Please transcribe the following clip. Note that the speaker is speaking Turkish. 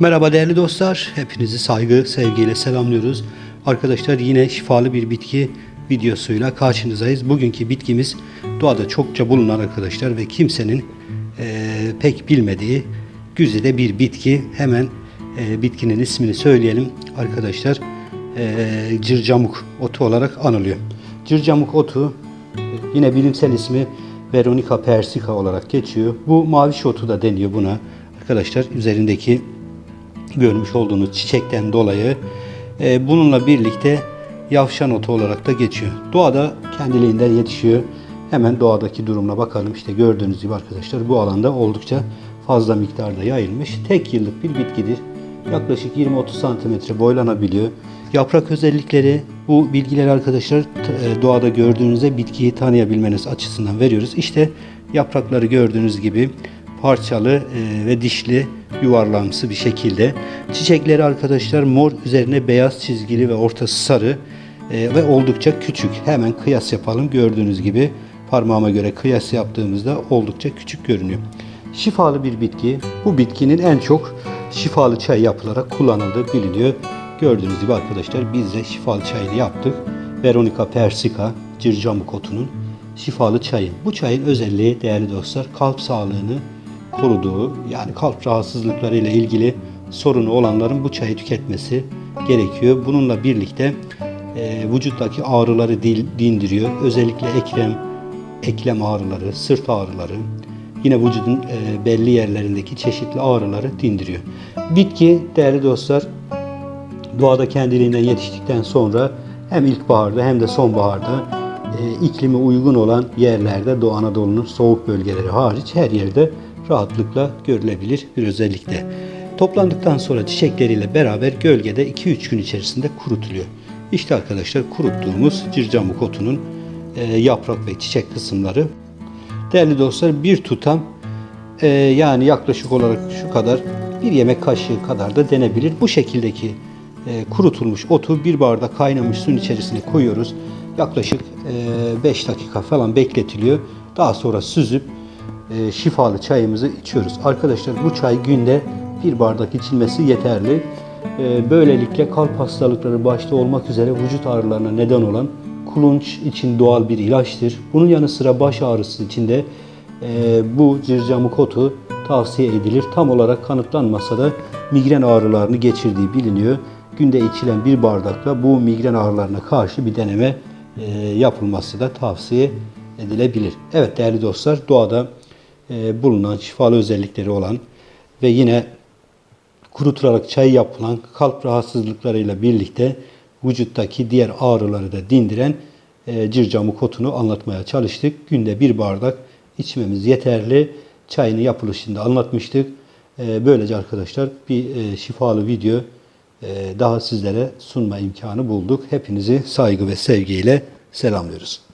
Merhaba değerli dostlar. Hepinizi saygı, sevgiyle selamlıyoruz. Arkadaşlar yine şifalı bir bitki videosuyla karşınızdayız. Bugünkü bitkimiz doğada çokça bulunan arkadaşlar ve kimsenin eee, pek bilmediği güzide bir bitki. Hemen eee, bitkinin ismini söyleyelim arkadaşlar. Eee cırcamuk otu olarak anılıyor. Cırcamuk otu Yine bilimsel ismi Veronica persica olarak geçiyor. Bu maviş otu da deniyor buna. Arkadaşlar üzerindeki görmüş olduğunuz çiçekten dolayı e, bununla birlikte yavşan otu olarak da geçiyor. Doğada kendiliğinden yetişiyor. Hemen doğadaki durumuna bakalım. İşte gördüğünüz gibi arkadaşlar bu alanda oldukça fazla miktarda yayılmış. Tek yıllık bir bitkidir. Yaklaşık 20-30 santimetre boylanabiliyor. Yaprak özellikleri bu bilgileri arkadaşlar e, doğada gördüğünüzde bitkiyi tanıyabilmeniz açısından veriyoruz. İşte yaprakları gördüğünüz gibi parçalı e, ve dişli yuvarlamsı bir şekilde. Çiçekleri arkadaşlar mor üzerine beyaz çizgili ve ortası sarı e, ve oldukça küçük. Hemen kıyas yapalım. Gördüğünüz gibi parmağıma göre kıyas yaptığımızda oldukça küçük görünüyor. Şifalı bir bitki. Bu bitkinin en çok şifalı çay yapılarak kullanıldığı biliniyor. Gördüğünüz gibi arkadaşlar biz de şifalı çayını yaptık. Veronica persica, cırcamuk otunun şifalı çayı. Bu çayın özelliği değerli dostlar kalp sağlığını koruduğu yani kalp rahatsızlıkları ile ilgili sorunu olanların bu çayı tüketmesi gerekiyor. Bununla birlikte e, vücuttaki ağrıları dil- dindiriyor. Özellikle eklem, eklem ağrıları, sırt ağrıları, yine vücudun e, belli yerlerindeki çeşitli ağrıları dindiriyor. Bitki değerli dostlar doğada kendiliğinden yetiştikten sonra hem ilkbaharda hem de sonbaharda e, iklimi uygun olan yerlerde Doğu Anadolu'nun soğuk bölgeleri hariç her yerde rahatlıkla görülebilir bir özellikle. Toplandıktan sonra çiçekleriyle beraber gölgede 2-3 gün içerisinde kurutuluyor. İşte arkadaşlar kuruttuğumuz cırcamuk otunun e, yaprak ve çiçek kısımları. Değerli dostlar bir tutam e, yani yaklaşık olarak şu kadar bir yemek kaşığı kadar da denebilir. Bu şekildeki e, kurutulmuş otu bir bardak kaynamış suyun içerisine koyuyoruz. Yaklaşık 5 dakika falan bekletiliyor. Daha sonra süzüp e, şifalı çayımızı içiyoruz. Arkadaşlar bu çay günde bir bardak içilmesi yeterli. E, böylelikle kalp hastalıkları başta olmak üzere vücut ağrılarına neden olan kulunç için doğal bir ilaçtır. Bunun yanı sıra baş ağrısı için de e, bu cırcamuk otu tavsiye edilir. Tam olarak kanıtlanmasa da migren ağrılarını geçirdiği biliniyor. Günde içilen bir bardakla bu migren ağrılarına karşı bir deneme e, yapılması da tavsiye edilebilir. Evet değerli dostlar doğada bulunan şifalı özellikleri olan ve yine kurutularak çay yapılan kalp rahatsızlıklarıyla birlikte vücuttaki diğer ağrıları da dindiren e, cırcamuk otunu anlatmaya çalıştık. Günde bir bardak içmemiz yeterli. Çayını yapılışında anlatmıştık. E, böylece arkadaşlar bir e, şifalı video e, daha sizlere sunma imkanı bulduk. Hepinizi saygı ve sevgiyle selamlıyoruz.